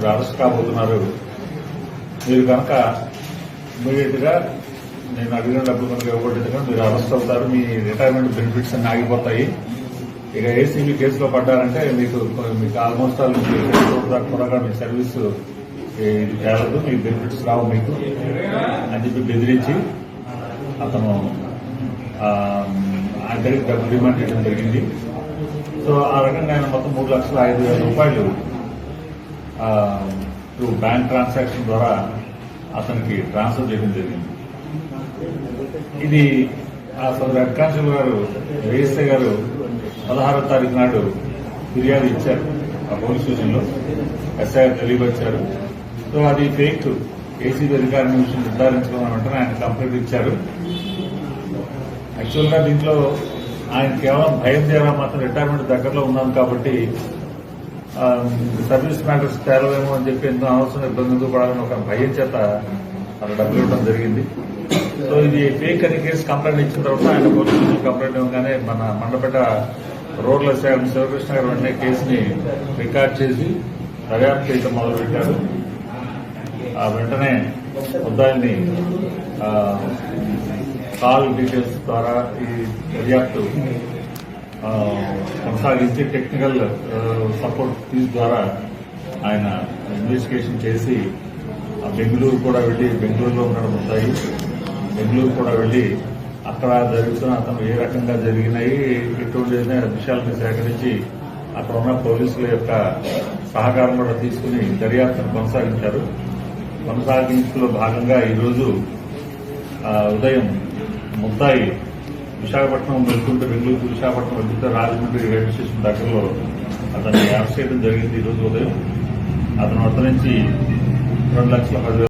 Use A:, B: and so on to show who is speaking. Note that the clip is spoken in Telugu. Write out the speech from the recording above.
A: ఇప్పుడు అరెస్ట్ కాబోతున్నారు మీరు కనుక ఇమీడియట్గా నేను అడిగిన డబ్బులు కనుక ఇవ్వబడ్డట్టుగా మీరు అరెస్ట్ అవుతారు. మీ రిటైర్మెంట్ బెనిఫిట్స్ అన్ని ఆగిపోతాయి. ఇక ఏసీబీ కేసులో పడ్డారంటే మీకు మీకు ఆల్మోస్ట్ ఆల్ మీకు దాకా మీ సర్వీస్ ఇది తేలదు. మీ బెనిఫిట్స్ రావు మీకు అని చెప్పి బెదిరించి అతను అందరికి డబ్బు డిమాండ్ చేయడం జరిగింది. సో ఆ రకంగా ఆయన మొత్తం మూడు లక్షల ఐదు వేల రూపాయలు త్రూ బ్యాంక్ ట్రాన్సాక్షన్ ద్వారా అతనికి ట్రాన్స్ఫర్ చేయడం జరిగింది. ఇది అసలు హెడ్ కానిస్టేబుల్ గారు ఏఎస్ఐ గారు పదహారో తారీఖు నాడు ఫిర్యాదు ఇచ్చారు ఆ పోలీస్ స్టేషన్లో. ఎస్ఐ గారు తెలియపరిచారు. సో అది ఫేక్. ఏసీబీ అధికారిని విషయం నిర్ధారించుకోమని వెంటనే ఆయన కంప్లైంట్ ఇచ్చారు. యాక్చువల్గా దీంట్లో ఆయన కేవలం భయం చేయడం మాత్రం రిటైర్మెంట్ దగ్గరలో ఉన్నాం కాబట్టి సర్వీస్ మ్యాటర్స్ తేలవేమో అని చెప్పి ఎంతో అవసరం ఇబ్బంది ఎందుకు పడాలని ఒక భయం చేత అలా డబ్బులు ఇవ్వడం జరిగింది. సో ఇది ఫేక్ అని కేసు కంప్లైంట్ ఇచ్చిన తర్వాత ఆయన పోలీస్ కంప్లైంట్ ఇవ్వగానే మన మండపేట రోడ్ల శాఖ శివకృష్ణ గారు వెంటనే కేసుని రికార్డ్ చేసి దర్యాప్తు చేయడం మొదలుపెట్టారు. ఆ వెంటనే ముద్దాయిల్ని కాల్ డీటెయిల్స్ ద్వారా ఈ దర్యాప్తు కొనసాగించి టెక్నికల్ సపోర్ట్ ఫీజు ద్వారా ఆయన ఇన్వెస్టిగేషన్ చేసి ఆ బెంగళూరు కూడా వెళ్ళి బెంగళూరులో ఉండడం ఉంటాయి. బెంగళూరు కూడా వెళ్ళి అక్కడ జరుగుతున్న అతను ఏ రకంగా జరిగినాయి ఎటువంటి విషయాలను సేకరించి అక్కడ ఉన్న పోలీసుల యొక్క సహకారం కూడా తీసుకుని దర్యాప్తును కొనసాగించారు. కొనసాగింపులో భాగంగా ఈరోజు ఉదయం ముద్దాయి విశాఖపట్నం వెళ్తుంటే బెంగళూరు విశాఖపట్నం వెళ్తుంటే రాజమండ్రి రైల్వే స్టేషన్ దగ్గరలో అతన్ని అరెస్ట్ చేయడం జరిగింది ఈ రోజు ఉదయం. అతను వద్ద నుంచి రెండు లక్షల పది